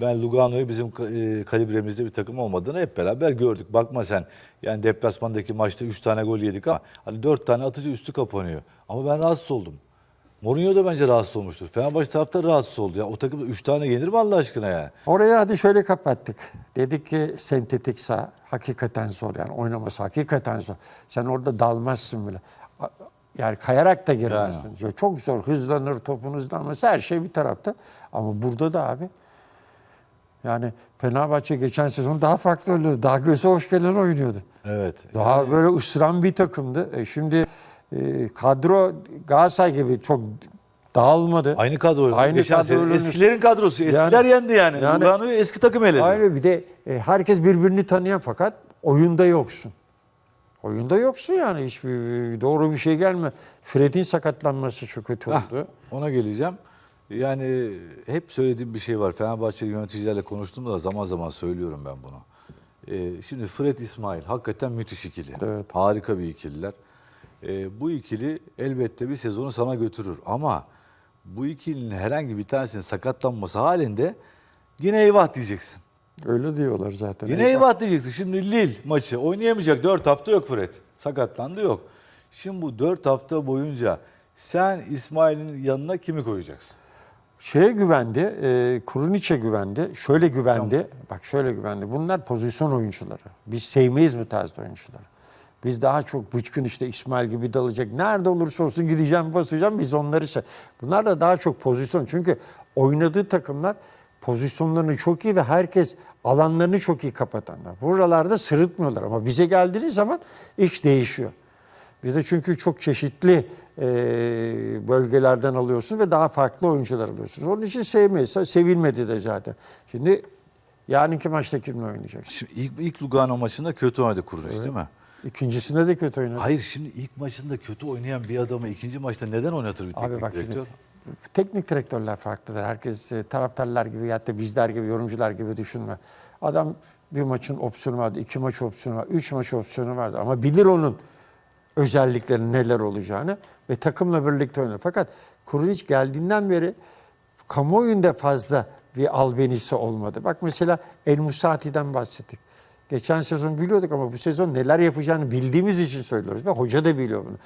Ben Lugano'yu bizim e, kalibremizde bir takım olmadığını hep beraber gördük. Bakma sen yani deplasmandaki maçta 3 tane gol yedik ama hani 4 tane atıcı üstü kapanıyor. Ama ben rahatsız oldum. Mourinho da bence rahatsız olmuştur. Fenerbahçe taraftarı rahatsız oldu. Ya o takım 3 tane yenir mi Allah aşkına ya? Orayı hadi şöyle kapattık. Dedik ki sentetik saha hakikaten zor yani oynaması hakikaten zor. Sen orada dalmazsın bile. Yani kayarak da giremezsin. Çok zor. Hızlanır, topun hızlanması her şey bir tarafta. Ama burada da abi yani Fenerbahçe geçen sezon daha farklı oynuyordu. Daha göze hoş gelen oynuyordu. Evet. Daha böyle ısıran bir takımdı. E şimdi e, kadro Galatasaray gibi çok dağılmadı. Aynı kadro. Aynı kadroyla- Eskilerin kadrosu. Eskiler Yani- yendi yani. yani- Lugano'yu eski takım eledi. Ayrı bir de e, herkes birbirini tanıyan fakat oyunda yoksun. Oyunda yoksun yani hiçbir doğru bir şey gelme. Fred'in sakatlanması çok kötü oldu. ona geleceğim. Yani hep söylediğim bir şey var. Fenerbahçe yöneticilerle konuştuğumda da zaman zaman söylüyorum ben bunu. Ee, şimdi Fred İsmail hakikaten müthiş ikili. Evet. Harika bir ikililer. Ee, bu ikili elbette bir sezonu sana götürür. Ama bu ikilinin herhangi bir tanesinin sakatlanması halinde yine eyvah diyeceksin. Öyle diyorlar zaten. Yine eyvah diyeceksin. Şimdi Lille maçı oynayamayacak. 4 hafta yok Fred. Sakatlandı yok. Şimdi bu 4 hafta boyunca sen İsmail'in yanına kimi koyacaksın? Şeye güvendi, e, Kuruniç'e güvendi, şöyle güvendi, bak şöyle güvendi. Bunlar pozisyon oyuncuları. Biz sevmeyiz bu tarzda oyuncuları. Biz daha çok bıçkın işte İsmail gibi dalacak. Nerede olursa olsun gideceğim, basacağım. Biz onları se- Bunlar da daha çok pozisyon. Çünkü oynadığı takımlar pozisyonlarını çok iyi ve herkes alanlarını çok iyi kapatanlar. Buralarda sırıtmıyorlar ama bize geldiğiniz zaman iş değişiyor. Bizde çünkü çok çeşitli e, bölgelerden alıyorsun ve daha farklı oyuncular alıyorsunuz. Onun için sevmeyiz. Sevilmedi de zaten. Şimdi yarınki maçta kimle oynayacaksın? Şimdi ilk, ilk Lugano maçında kötü oynadı Kurunic değil mi? İkincisinde de kötü oynadı. Hayır şimdi ilk maçında kötü oynayan bir adamı ikinci maçta neden oynatır bir teknik Abi bak direktör? şimdi teknik direktörler farklıdır. Herkes e, taraftarlar gibi ya da bizler gibi, yorumcular gibi düşünme. Adam bir maçın opsiyonu vardı, iki maç opsiyonu var, üç maç opsiyonu vardı. Ama bilir onun özellikleri neler olacağını ve takımla birlikte oynar. Fakat Kurunic geldiğinden beri kamuoyunda fazla bir albenisi olmadı. Bak mesela El Musati'den bahsettik. Geçen sezon biliyorduk ama bu sezon neler yapacağını bildiğimiz için söylüyoruz ve hoca da biliyor bunu.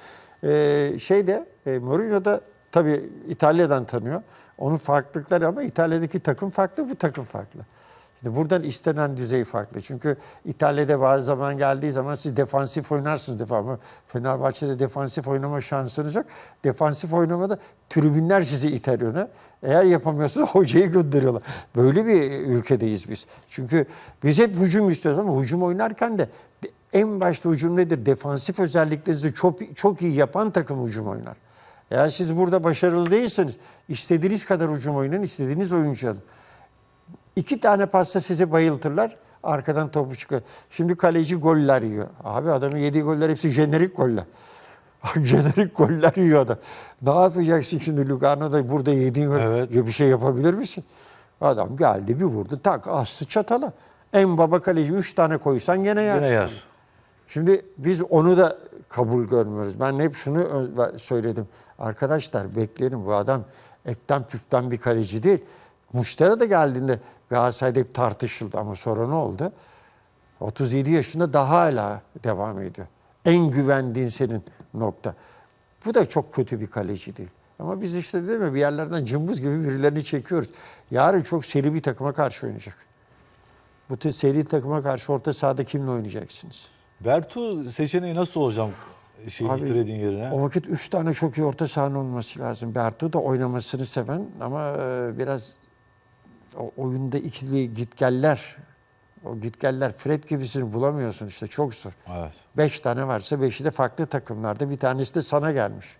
Ee, şeyde e, Mourinho da tabii İtalya'dan tanıyor. Onun farklılıkları ama İtalya'daki takım farklı, bu takım farklı. Şimdi buradan istenen düzey farklı. Çünkü İtalya'da bazı zaman geldiği zaman siz defansif oynarsınız defa ama Fenerbahçe'de defansif oynama şansınız yok. Defansif oynamada tribünler sizi iter öne. Eğer yapamıyorsanız hocayı gönderiyorlar. Böyle bir ülkedeyiz biz. Çünkü biz hep hücum istiyoruz ama hücum oynarken de en başta hücum nedir? Defansif özelliklerinizi çok, çok iyi yapan takım hücum oynar. Eğer siz burada başarılı değilseniz istediğiniz kadar hücum oynayın, istediğiniz oyuncu alın. İki tane pasta sizi bayıltırlar. Arkadan topu çıkıyor. Şimdi kaleci goller yiyor. Abi adamın yediği goller hepsi jenerik goller. jenerik goller yiyor adam. Ne yapacaksın şimdi Lugano'da burada yediğin? Evet. Ya bir şey yapabilir misin? Adam geldi bir vurdu. Tak astı çatala. En baba kaleci üç tane koysan gene yersin. Yine yer. Şimdi biz onu da kabul görmüyoruz. Ben hep şunu söyledim. Arkadaşlar bekleyelim bu adam eften püften bir kaleci değil. Muştera da geldiğinde Galatasaray'da hep tartışıldı ama sonra ne oldu? 37 yaşında daha hala devam ediyor. En güvendiğin senin nokta. Bu da çok kötü bir kaleci değil. Ama biz işte değil mi bir yerlerden cımbız gibi birilerini çekiyoruz. Yarın çok seri bir takıma karşı oynayacak. Bu seri takıma karşı orta sahada kimle oynayacaksınız? Bertu seçeneği nasıl olacağım şey Abi, yerine? O vakit üç tane çok iyi orta sahanın olması lazım. Bertu da oynamasını seven ama e, biraz o oyunda ikili gitgeller, o gitgeller Fred gibisini bulamıyorsun işte çok zor. Evet. Beş tane varsa beşi de farklı takımlarda. Bir tanesi de sana gelmiş.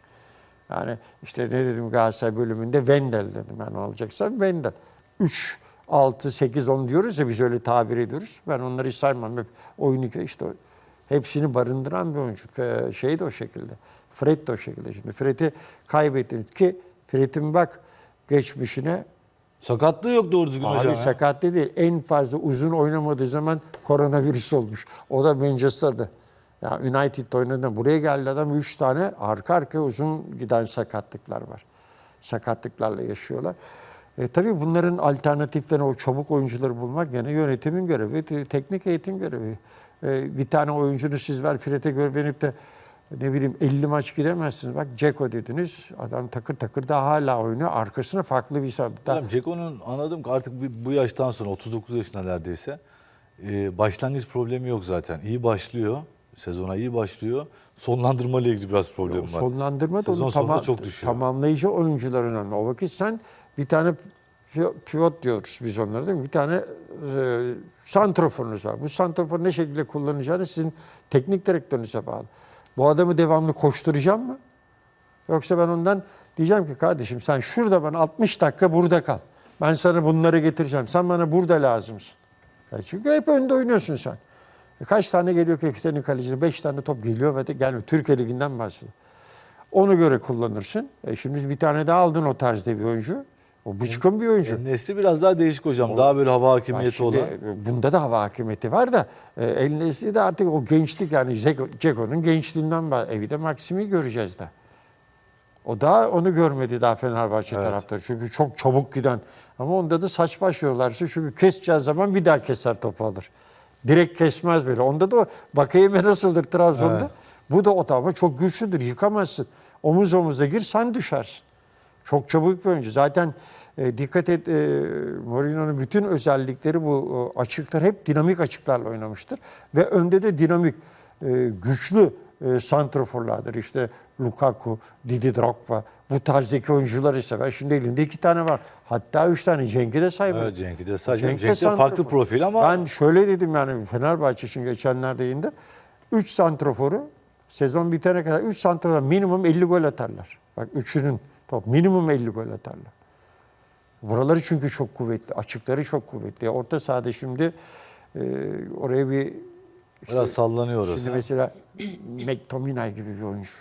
Yani işte ne dedim Galatasaray bölümünde Wendel dedim. Yani olacaksa Wendel. 3, 6, 8, 10 diyoruz ya biz öyle tabir ediyoruz. Ben onları hiç saymam. Hep oyunu işte hepsini barındıran bir oyuncu. Şey de o şekilde. Fred de o şekilde. Şimdi Fred'i kaybettiniz ki Fred'in bak geçmişine Sakatlığı yok doğru düzgün hocam. Abi ya. sakatlı değil. En fazla uzun oynamadığı zaman koronavirüs olmuş. O da Manchester'da. Ya United'da oynadı. Buraya geldi adam 3 tane arka arka uzun giden sakatlıklar var. Sakatlıklarla yaşıyorlar. E, tabii bunların alternatiflerini, o çabuk oyuncuları bulmak gene yönetimin görevi, te- teknik eğitim görevi. E, bir tane oyuncunu siz ver Fred'e güvenip de ne bileyim 50 maç gidemezsiniz. Bak Ceko dediniz, adam takır takır da hala oynuyor. Arkasına farklı bir sardı. Hocam Ceko'nun anladım ki artık bu yaştan sonra 39 yaşında neredeyse e, başlangıç problemi yok zaten. İyi başlıyor. Sezona iyi başlıyor. Sonlandırma ile ilgili biraz problem var. Sonlandırma da Sezon onun sonunda tama- çok düşüyor. tamamlayıcı oyuncular önemli. O vakit sen bir tane pi- pivot diyoruz biz onlara değil mi? Bir tane e, santroforunuz var. Bu santroforu ne şekilde kullanacağınız sizin teknik direktörünüze bağlı. Bu adamı devamlı koşturacağım mı? Yoksa ben ondan diyeceğim ki kardeşim sen şurada bana 60 dakika burada kal. Ben sana bunları getireceğim. Sen bana burada lazımsın. Ya çünkü hep önde oynuyorsun sen. E kaç tane geliyor ki senin kalecine? 5 tane top geliyor ve de gelmiyor. Türkiye Ligi'nden bahsediyor. Onu göre kullanırsın. E şimdi bir tane daha aldın o tarzda bir oyuncu. O bıçkın bir oyuncu. E, Nesli biraz daha değişik hocam. Daha böyle hava hakimiyeti şimdi, olan. Bunda da hava hakimiyeti var da e, El Nesli de artık o gençlik yani Ceko- Ceko'nun gençliğinden bahsediyor. E bir de Maksim'i göreceğiz de. O da onu görmedi daha Fenerbahçe Evet. taraftarı. Çünkü çok çabuk giden. Ama onda da saç baş yiyorlarsa çünkü keseceği zaman bir daha keser topu alır. Direkt kesmez böyle. Onda da o Bakayeme nasıldır Trabzon'da? Evet. Bu da o ama çok güçlüdür. Yıkamazsın. Omuz omuza gir sen düşersin. Çok çabuk bir oyuncu. Zaten e, dikkat et e, Mourinho'nun bütün özellikleri bu e, açıklar hep dinamik açıklarla oynamıştır. Ve önde de dinamik e, güçlü e, santroforlardır. İşte Lukaku, Didi Drogba bu tarzdaki oyuncuları sever. Şimdi elinde iki tane var. Hatta üç tane. Cenk'i de say. Evet Cenk'i de sadece Cenk de Cenk de farklı santrafor. profil ama Ben şöyle dedim yani Fenerbahçe için geçenlerde yayında 3 santroforu sezon bitene kadar 3 santrofor minimum 50 gol atarlar. Bak üçünün top minimum 50 gol atarlar. Buraları çünkü çok kuvvetli. Açıkları çok kuvvetli. Orta sahada şimdi e, oraya bir işte, biraz sallanıyor orası. şimdi mesela McTominay gibi bir oyuncu.